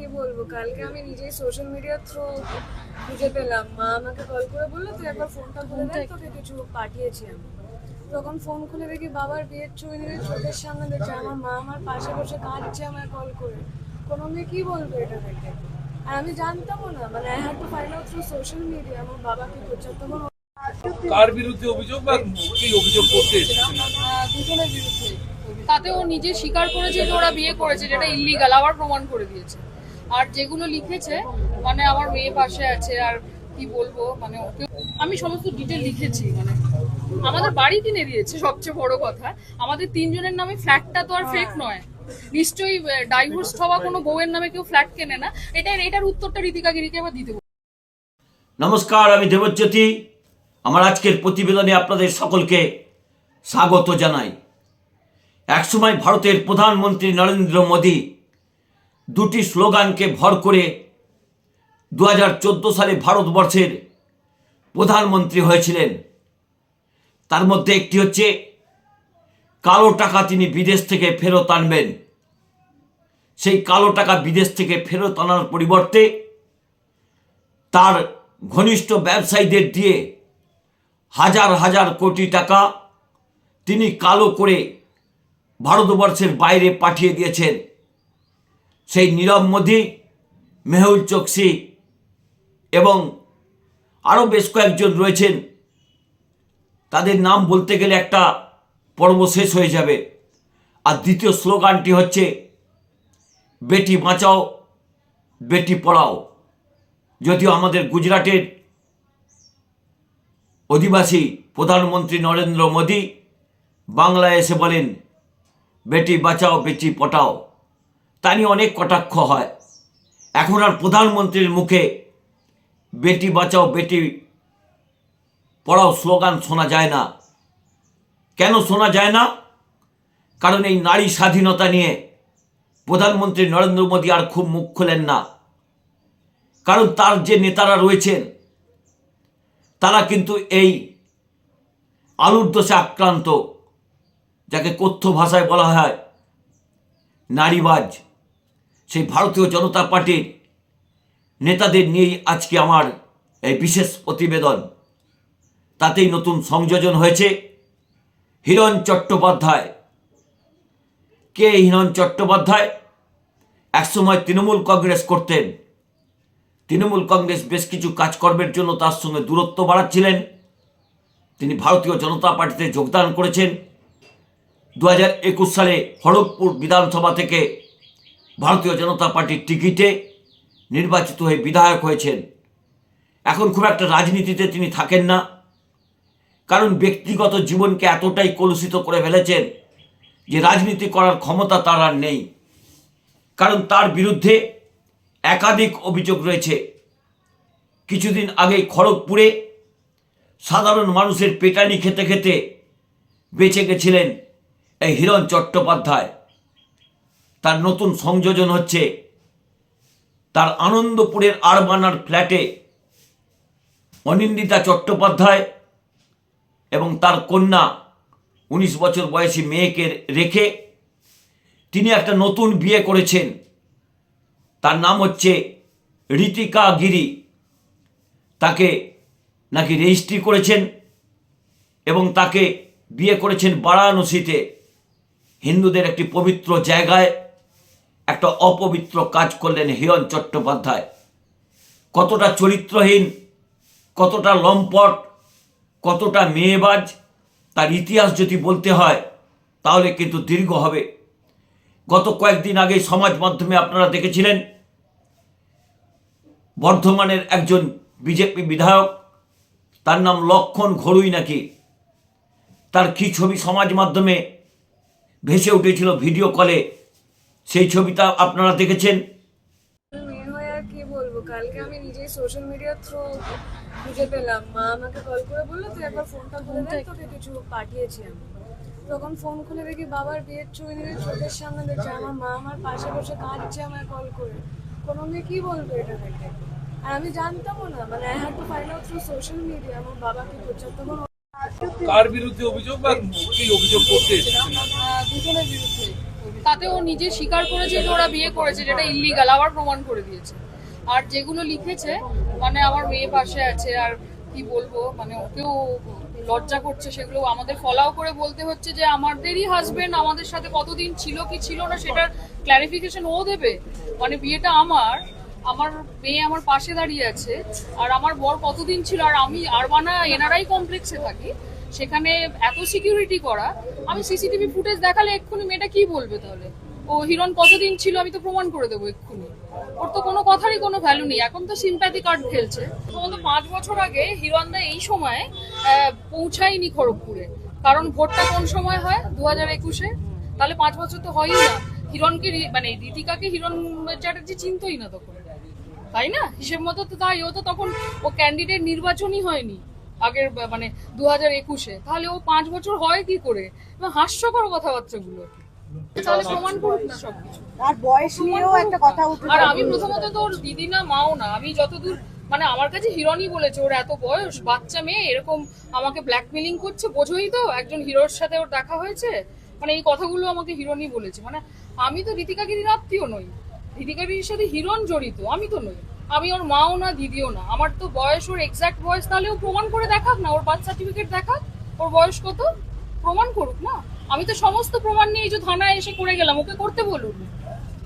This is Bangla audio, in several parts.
কি বলব। কালকে আমি নিজেই সোশ্যাল মিডিয়ার থ্রু খুঁজে পেলাম। মা আমাকে কল করে বলল তুই একবার ফোনটা খুলে দেখ তোকে কিছু পাঠিয়েছি আমি। তখন ফোন খুলে দেখি বাবার বিয়ের ছবি নিয়ে চোখের সামনে দেখছে। আমার মা আমার পাশে বসে কাঁদছে আমায় কল করে। কোনো মেয়ে কি বলবে এটা দেখে? আর আমি জানতামও না। মানে I had to find out through social media আমার বাবা কি করছে। তখন কার বিরুদ্ধে অভিযোগ বা কি অভিযোগ করতে দুজনের বিরুদ্ধে। তাতে ও নিজে স্বীকার করেছে যে ওরা বিয়ে করেছে যেটা ইলিগাল আবার প্রমাণ করে দিয়েছে। আর যেগুলো লিখেছে মানে আমার মেয়ে পাশে আছে আর কি বলব মানে ওকে আমি সমস্ত ডিটেল লিখেছি মানে আমাদের বাড়ি কিনে দিয়েছে সবচেয়ে বড় কথা। আমাদের তিনজনের নামে ফ্ল্যাটটা তো আর ফেক নয়। নিশ্চয়ই ডাইভোর্স হওয়া কোনো বউয়ের নামে কেউ ফ্ল্যাট কেনে না। এটা এটার উত্তরটা রীতিকা গিরিকে আবার দিতে নমস্কার আমি দেবজ্যোতি। আমার আজকের প্রতিবেদনে আপনাদের সকলকে স্বাগত জানাই। একসময় ভারতের প্রধানমন্ত্রী নরেন্দ্র মোদী দুটি স্লোগানকে ভর করে দু হাজার চোদ্দ সালে ভারতবর্ষের প্রধানমন্ত্রী হয়েছিলেন। তার মধ্যে একটি হচ্ছে, কালো টাকা তিনি বিদেশ থেকে ফেরত আনবেন। সেই কালো টাকা বিদেশ থেকে ফেরত আনার পরিবর্তে তার ঘনিষ্ঠ ব্যবসায়ীদের দিয়ে হাজার হাজার কোটি টাকা তিনি কালো করে ভারতবর্ষের বাইরে পাঠিয়ে দিয়েছেন। সেই নীরব মোদী, মেহুল চোকসি এবং আরও বেশ কয়েকজন রয়েছেন। তাদের নাম বলতে গেলে একটা পর্ব শেষ হয়ে যাবে। আর দ্বিতীয় স্লোগানটি হচ্ছে, বেটি বাঁচাও, বেটি পড়াও। যদিও আমাদের গুজরাটের অধিবাসী প্রধানমন্ত্রী নরেন্দ্র মোদী বাংলায় এসে বলেন, বেটি বাঁচাও, বেটি পটাও। তা নিয়ে অনেক কটাক্ষ হয়। এখন আর প্রধানমন্ত্রীর মুখে বেটি বাঁচাও, বেটি পড়াও স্লোগান শোনা যায় না। কেন শোনা যায় না? কারণ এই নারী স্বাধীনতা নিয়ে প্রধানমন্ত্রী নরেন্দ্র মোদী আর খুব মুখ খোলেন না। কারণ তার যে নেতারা রয়েছেন, তারা কিন্তু এই আলুর দোষে আক্রান্ত, যাকে কথ্য ভাষায় বলা হয় নারীবাজ। সেই ভারতীয় জনতা পার্টির নেতাদের নিয়েই আজকে আমার এই বিশেষ প্রতিবেদন। তাতেই নতুন সংযোজন হয়েছে। হিরণ চট্টোপাধ্যায়। কে হিরণ চট্টোপাধ্যায়? একসময় তৃণমূল কংগ্রেস করতেন। তৃণমূল কংগ্রেস বেশ কিছু কাজকর্মের জন্য তার সঙ্গে দূরত্ব বাড়াচ্ছিলেন। তিনি ভারতীয় জনতা পার্টিতে যোগদান করেছেন। দু হাজার একুশ সালে খড়গপুর বিধানসভা থেকে ভারতীয় জনতা পার্টির টিকিটে নির্বাচিত হয়ে বিধায়ক হয়েছেন। এখন খুব একটা রাজনীতিতে তিনি থাকেন না। কারণ ব্যক্তিগত জীবনকে এতটাই কলুষিত করে ফেলেছেন যে রাজনীতি করার ক্ষমতা তার আর নেই। কারণ তার বিরুদ্ধে একাধিক অভিযোগ রয়েছে। কিছুদিন আগেই খড়গপুরে সাধারণ মানুষের পেটানি খেতে খেতে বেঁচে গেছিলেন এই হিরণ চট্টোপাধ্যায়। তার নতুন সংযোজন হচ্ছে তার আনন্দপুরের আরবানার ফ্ল্যাটে অনিন্দিতা চট্টোপাধ্যায় এবং তার কন্যা উনিশ বছর বয়সী মেয়েকে রেখে তিনি একটা নতুন বিয়ে করেছেন। তার নাম হচ্ছে ঋতিকা গিরি। তাকে নাকি রেজিস্ট্রি করেছেন এবং তাকে বিয়ে করেছেন বারাণসীতে। হিন্দুদের একটি পবিত্র জায়গায়। একটা অপবিত্র কাজ করলেন হিরণ চট্টোপাধ্যায়। কতটা চরিত্রহীন, কতটা লম্পট, কতটা মেয়েবাজ, তার ইতিহাস যদি বলতে হয়, তাহলে কিন্তু দীর্ঘ হবে। গত কয়েকদিন আগে সমাজ মাধ্যমে আপনারা দেখেছিলেন, বর্ধমানের একজন বিজেপি বিধায়ক, তার নাম লক্ষণ ঘড়ুই নাকি, তার কি ছবি সমাজ মাধ্যমে ভেসে উঠেছিল ভিডিও কলে সেই ছবিটা আপনারা দেখেছেন? মেয়ে হয়ে আর কি বলব? কালকে আমি নিজেই সোশ্যাল মিডিয়ার থ্রু খুঁজে পেলাম। মা আমাকে কল করে বলল তুই একবার ফোনটা খুলে দেখ তোকে কিছু পাঠিয়েছি আমি। তখন ফোন খুলে দেখি বাবার বিয়ের ছবি নিয়ে চোখের সামনে দেখছে আমার মা আমার পাশে বসে কাঁদছে আমায় কল করে। কোনো মেয়ে কি বলবে এটা দেখে? আর আমি জানতামও না মানে I had to find out through social media আমার বাবা কি আর তখন কার বিরুদ্ধে অভিযোগ বা কি অভিযোগ করতে এসেছেন দুজনের বিরুদ্ধে। তাতে ও নিজে স্বীকার করেছে যে ওরা বিয়ে করেছে, যেটা ইল্লিগাল আবার প্রমাণ করে দিয়েছে। আর যেগুলো লিখেছে মানে আমার মেয়ে পাশে আছে, আর কি বলব মানে ওকেও লজ্জা করছে, সেগুলো আমাদের ফলাও করে বলতে হচ্ছে যে আমাদেরই হাজবেন্ড আমাদের সাথে কতদিন ছিল, কি ছিল না, সেটার ক্ল্যারিফিকেশন ও দেবে। মানে বিয়েটা আমার আমার মেয়ে আমার পাশে দাঁড়িয়ে আছে, আর আমার বর কতদিন ছিল, আর আমি আরবানা এনারাই কমপ্লেক্সে থাকি সেখানে এত সিকিউরিটি করা, আমি সিসিটিভি ফুটেজ দেখালে এক্ষুনি মেয়েটা কি বলবে তাহলে? ও হিরণ কতদিন ছিল আমি তো প্রমাণ করে দেবো এক্ষুনি। ওর তো কোনো কথারই কোনো ভ্যালু নেই, এখন তো সিম্প্যাথি কার্ড খেলছে। তখন তো পাঁচ বছর আগে হিরণদা এই সময় পৌঁছায়নি খড়গপুরে। কারণ ভোটটা কোন সময় হয়? দু হাজার একুশে? তাহলে পাঁচ বছর তো হয়ই না। হিরণকে মানে রীতিকাকে হিরণ চ্যাটার্জি চিনতই না তখন। তাই না? হিসেব মতো তো তাই, ও তো তখন, ও ক্যান্ডিডেট নির্বাচনই হয়নি। আগের মানে দু হাজার একুশে। তাহলে ও পাঁচ বছর হয় কি করে? এবং হাস্যকর কথাবার্তাগুলো। তাহলে প্রমাণ করুক না। সবকিছু আর বয়স নিয়েও একটা কথা আর আমি প্রথমত তো ওর দিদি না মাও না। আমি যতদূর মানে আমার কাছে হিরণই বলেছে ওর এত বয়স বাচ্চা মেয়ে এরকম আমাকে ব্ল্যাকমেলিং করছে বোঝোই তো একজন হিরোর সাথে ওর দেখা হয়েছে? মানে এই কথাগুলো আমাকে হিরণই বলেছে। মানে আমি তো রীতিকাগিরির আত্মীয় নই। রীতিকাগিরির সাথে হিরণ জড়িত আমি তো নই। আমি ওর মাও না, দিদিও না। আমার তো বয়স, ওর এক্সাক্ট বয়স, তাহলে ও প্রমাণ করে দেখাক না, ওর বার্থ সার্টিফিকেট দেখাক, ওর বয়স কত? প্রমাণ করুক না। আমি তো সমস্ত প্রমাণ নিয়ে যে থানায় এসে করে গেলাম, ওকে করতে বলুন।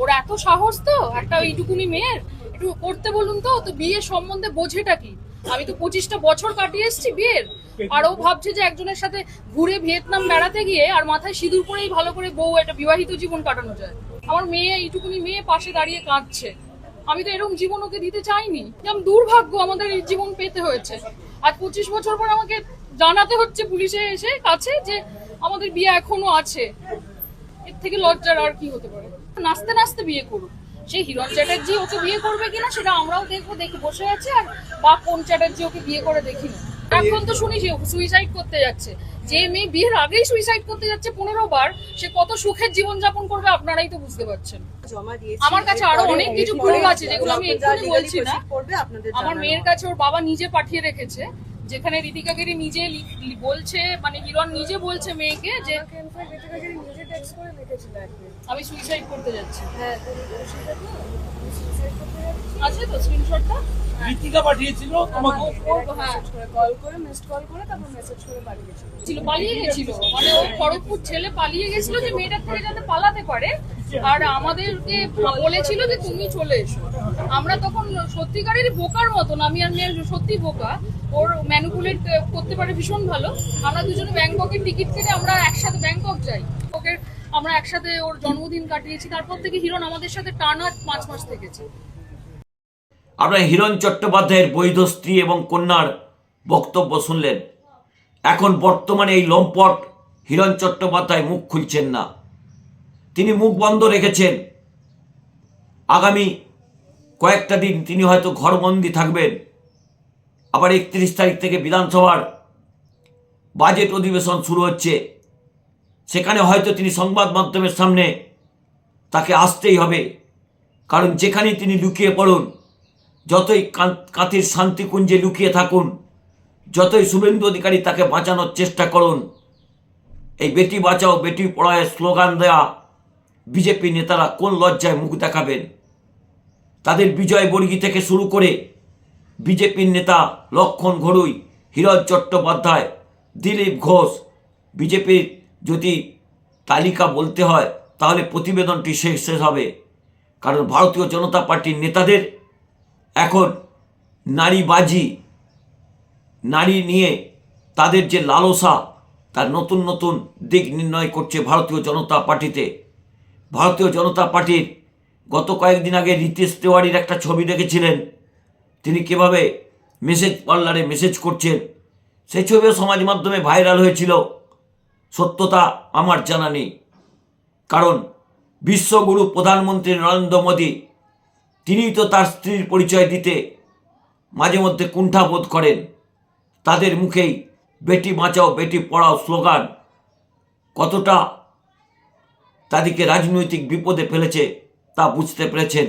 ওর এত সাহস তো, একটা এইটুকুনি মেয়ের। একটু করতে বলুন তো তো বিয়ের সম্বন্ধে বোঝেটা কি? আমি তো পঁচিশটা বছর কাটিয়ে এসেছি বিয়ের। আর ও ভাবছে যে একজনের সাথে ঘুরে ভিয়েতনাম বেড়াতে গিয়ে আর মাথায় সিঁদুর পরেই ভালো করে বউ, একটা বিবাহিত জীবন কাটানো যায়। আমার মেয়ে, এইটুকুনি মেয়ে পাশে দাঁড়িয়ে কাঁদছে। আমি তো এরকম জীবন ওকে দিতে চাইনি। যেমন দুর্ভাগ্য আমাদের এই জীবন পেতে হয়েছে। আর পঁচিশ বছর পর আমাকে জানাতে হচ্ছে পুলিশে এসে কাছে যে আমাদের বিয়ে এখনও আছে। এর থেকে লজ্জার আর কি হতে পারে? নাচতে নাচতে বিয়ে করুক। সেই হিরণ চ্যাটার্জি ওকে বিয়ে করবে কিনা সেটা আমরাও দেখব, দেখি বসে আছে। আর বা কোন চ্যাটার্জি ওকে বিয়ে করে দেখি না এখন তো শুনি সুইসাইড করতে যাচ্ছে। যে মেয়ে বিয়ের আগেই সুইসাইড করতে যাচ্ছে পনেরো বার সে কত সুখের জীবন যাপন করবে আপনারাই তো বুঝতে পারছেন। আমার কাছে আরও অনেক কিছু প্রুফ আছে যেগুলো আমি এক্ষুনি বলছি না। আমার মেয়ের কাছে ওর বাবা নিজে পাঠিয়ে রেখেছে যেখানে রীতিকাগিরি নিজে বলছে মানে হিরণ নিজে বলছে মেয়েকে যে আমাকে ইনফ্যাক্ট রীতিকাকে নিজে টেক্সট করে লিখেছিল একদিন। আমি সুইসাইড করতে যাচ্ছি। হ্যাঁ তুমি সুইসাইড করতে যাচ্ছি। আছে তো স্ক্রিনশটটা ঋতিকা পাঠিয়েছিল তোমাকে হ্যাঁ কল করে মিসড কল করে তারপর মেসেজ করে ছিল পালিয়ে গেছিল। মানে ও খড়গপুর ছেলে পালিয়ে গেছিল যে মেয়েটার থেকে যাতে পালাতে পারে। আর আমাদেরকে বলেছিল যে তুমি চলে এসো। আমরা তখন সত্যিকারেরই বোকার মতন আমি আর মেয়ে সত্যি বোকা। ওর ম্যানুপুলেট করতে পারে ভীষণ ভালো। আমরা দুজনে ব্যাংককের টিকিট কেটে আমরা একসাথে ব্যাংকক যাই। ওকে আমরা একসাথে ওর জন্মদিন কাটিয়েছি, তারপর থেকে হিরণ আমাদের সাথে টানা পাঁচ মাস থেকেছে। আপনারা হিরণ চট্টোপাধ্যায়ের বৈধ স্ত্রী এবং কন্যার বক্তব্য শুনলেন। এখন বর্তমানে এই লম্পট হিরণ চট্টোপাধ্যায় মুখ খুলছেন না। তিনি মুখ বন্ধ রেখেছেন। আগামী কয়েকটা দিন তিনি হয়তো ঘরবন্দি থাকবেন। আবার একত্রিশ তারিখ থেকে বিধানসভার বাজেট অধিবেশন শুরু হচ্ছে। সেখানে হয়তো তিনি সংবাদ মাধ্যমের সামনে তাকে আসতেই হবে। কারণ যেখানেই তিনি লুকিয়ে পড়ুন, যতই কাঁথির শান্তিকুঞ্জে লুকিয়ে থাকুন, যতই শুভেন্দু অধিকারী তাকে বাঁচানোর চেষ্টা করুন, এই বেটি বাঁচাও, বেটি পড়ায় স্লোগান দেয়া বিজেপি নেতারা কোন লজ্জায় মুখ দেখাবেন? তাদের বিজয় বর্গী থেকে শুরু করে বিজেপির নেতা লক্ষণ ঘড়ুই, হিরণ চট্টোপাধ্যায়, দিলীপ ঘোষ, বিজেপির যদি তালিকা বলতে হয়, তাহলে প্রতিবেদনটি শেষ শেষ হবে। কারণ ভারতীয় জনতা পার্টির নেতাদের এখন নারীবাজি, নারী নিয়ে তাদের যে লালসা, তার নতুন নতুন দিক নির্ণয় করছে ভারতীয় জনতা পার্টিতে। ভারতীয় জনতা পার্টির গত কয়েকদিন আগে রিতেশ তেওয়ারির একটা ছবি দেখেছিলেন। তিনি কীভাবে মেসেজ পার্লারে মেসেজ করছেন, সেই ছবিও সমাজ মাধ্যমে ভাইরাল হয়েছিল। সত্যতা আমার জানা নেই। কারণ বিশ্বগুরু প্রধানমন্ত্রী নরেন্দ্র মোদী, তিনিই তো তার স্ত্রীর পরিচয় দিতে মাঝে মধ্যে কুণ্ঠা বোধ করেন। তাদের মুখেই বেটি বাঁচাও, বেটি পড়াও স্লোগান কতটা তাদেরকে রাজনৈতিক বিপদে ফেলেছে তা বুঝতে পেরেছেন।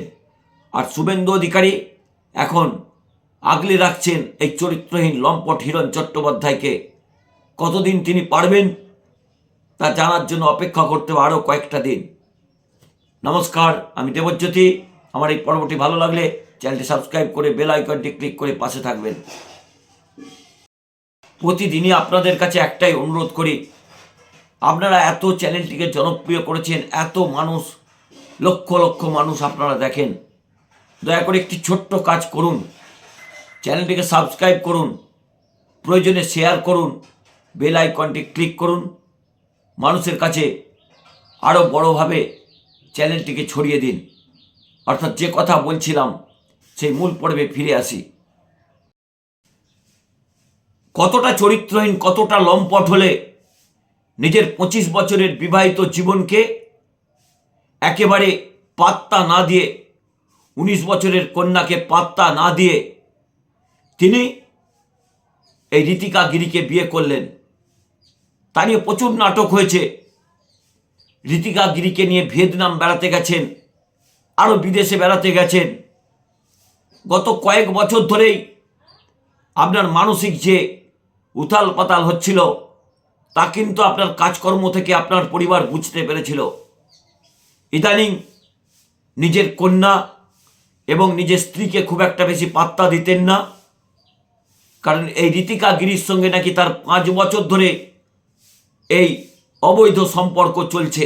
আর শুভেন্দু অধিকারী এখন আগলে রাখছেন এই চরিত্রহীন লম্পট হিরণ চট্টোপাধ্যায়কে। কতদিন তিনি পারবেন তা জানার জন্য অপেক্ষা করতে হবে আরও কয়েকটা দিন। নমস্কার, আমি দেবজ্যোতি। আমার এই পর্বটি ভালো লাগলে চ্যানেলটি সাবস্ক্রাইব করে বেল আইকনটি ক্লিক করে পাশে থাকবেন। প্রতিদিনই আপনাদের কাছে একটাই অনুরোধ করি, আপনারা এত চ্যানেলটিকে জনপ্রিয় করেছেন, এত মানুষ, লক্ষ লক্ষ মানুষ আপনারা দেখেন। দয়া করে একটি ছোট্ট কাজ করুন, চ্যানেলটিকে সাবস্ক্রাইব করুন, প্রয়োজনে শেয়ার করুন, বেল আইকনটি ক্লিক করুন মানুষের কাছে আরও বড়োভাবে চ্যানেলটিকে ছড়িয়ে দিন। অর্থাৎ যে কথা বলছিলাম, সেই মূল পর্বে ফিরে আসি। কতটা চরিত্রহীন, কতটা লম্পট হলে নিজের পঁচিশ বছরের বিবাহিত জীবনকে একেবারে পাত্তা না দিয়ে, উনিশ বছরের কন্যাকে পাত্তা না দিয়ে তিনি এই রীতিকা গিরিকে বিয়ে করলেন। তা নিয়ে প্রচুর নাটক হয়েছে। রীতিকা গিরিকে নিয়ে ভিয়েতনাম বেড়াতে গেছেন, আরও বিদেশে বেড়াতে গেছেন। গত কয়েক বছর ধরেই আপনার মানসিক যে উথাল পাতাল হচ্ছিল, তা কিন্তু আপনার কাজকর্ম থেকে আপনার পরিবার বুঝতে পেরেছিল। ইদানিং নিজের কন্যা এবং নিজের স্ত্রীকে খুব একটা বেশি পাত্তা দিতেন না, কারণ এই রীতিকা গিরির সঙ্গে নাকি তার পাঁচ বছর ধরে এই অবৈধ সম্পর্ক চলছে।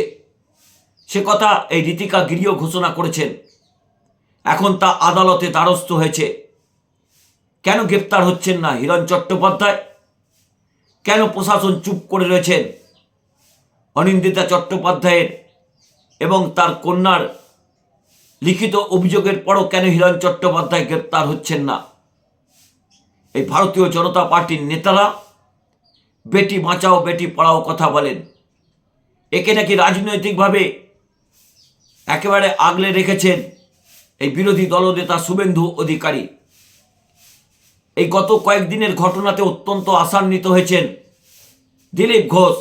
সে কথা এই রীতিকা গিরিও ঘোষণা করেছেন। এখন তা আদালতে দ্বারস্থ হয়েছে। কেন গ্রেপ্তার হচ্ছেন না হিরণ চট্টোপাধ্যায়? কেন প্রশাসন চুপ করে রয়েছেন? অনিন্দিতা চট্টোপাধ্যায়ের এবং তার কন্যার লিখিত অভিযোগের পরও কেন হিরণ চট্টোপাধ্যায় গ্রেপ্তার হচ্ছেন না? এই ভারতীয় জনতা পার্টির নেতারা বেটি বাঁচাও, বেটি পড়াও কথা বলেন। একে নাকি রাজনৈতিকভাবে একেবারে আগলে রেখেছেন এই বিরোধী দলনেতা শুভেন্দু অধিকারী। এই গত কয়েকদিনের ঘটনাতে অত্যন্ত আশান্বিত হয়েছেন দিলীপ ঘোষ।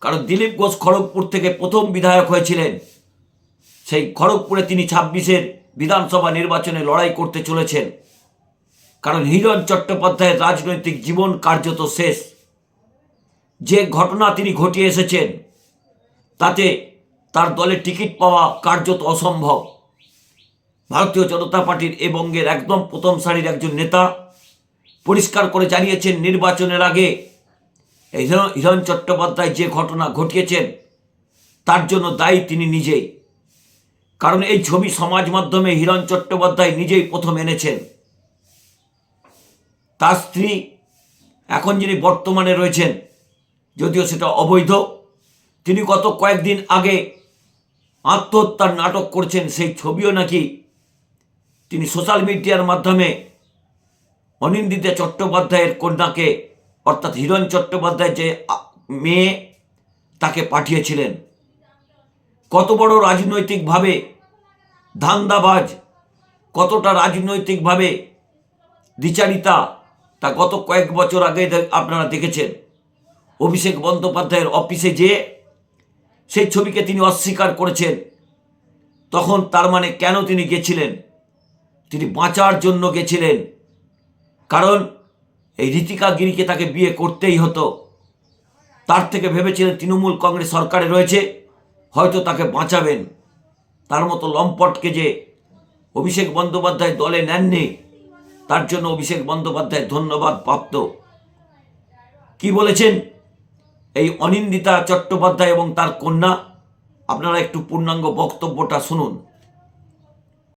কারণ দিলীপ ঘোষ খড়গপুর থেকে প্রথম বিধায়ক হয়েছিলেন। সেই খড়গপুরে তিনি ছাব্বিশের বিধানসভা নির্বাচনে লড়াই করতে চলেছেন। কারণ হিরণ চট্টোপাধ্যায়ের রাজনৈতিক জীবন কার্যত শেষ। যে ঘটনা তিনি ঘটিয়ে এসেছেন, তাতে তার দলে টিকিট পাওয়া কার্যত অসম্ভব। ভারতীয় জনতা পার্টির এ বঙ্গের একদম প্রথম সারির একজন নেতা পরিষ্কার করে জানিয়েছেন, নির্বাচনের আগে হিরণ চট্টোপাধ্যায় যে ঘটনা ঘটিয়েছেন, তার জন্য দায়ী তিনি নিজেই। কারণ এই ছবি সমাজ মাধ্যমে হিরণ চট্টোপাধ্যায় নিজেই প্রথম এনেছেন। তার স্ত্রী এখন যিনি বর্তমানে রয়েছেন যদিও সেটা অবৈধ, তিনি গত কয়েকদিন আগে আত্মহত্যার নাটক করছেন, সেই ছবিও নাকি তিনি সোশ্যাল মিডিয়ার মাধ্যমে অনিন্দিতা চট্টোপাধ্যায়ের কন্যাকে, অর্থাৎ হিরণ চট্টোপাধ্যায় যে মেয়ে, তাকে পাঠিয়েছিলেন। কত বড় রাজনৈতিকভাবে ধান্দাবাজ, কতটা রাজনৈতিকভাবে দ্বিচারিতা, তা গত কয়েক বছর আগে আপনারা দেখেছেন। অভিষেক বন্দ্যোপাধ্যায়ের অফিসে যেয়ে সেই ছবিকে তিনি অস্বীকার করেছেন, তখন তার মানে কেন তিনি গেছিলেন? তিনি বাঁচার জন্য গেছিলেন। কারণ এই রীতিকা গিরিকে তাকে বিয়ে করতেই হতো। তার থেকে ভেবেছিলেন তৃণমূল কংগ্রেস সরকারে রয়েছে, হয়তো তাকে বাঁচাবেন। তার মতো লম্পটকে যে অভিষেক বন্দ্যোপাধ্যায় দলে নেননি, তার জন্য অভিষেক বন্দ্যোপাধ্যায় ধন্যবাদ প্রাপ্ত। কি বলেছেন? এই অনিন্দিতা চট্টোপাধ্যায় এবং তার কন্যা আপনারা একটু পূর্ণাঙ্গ বক্তব্যটা শুনুন।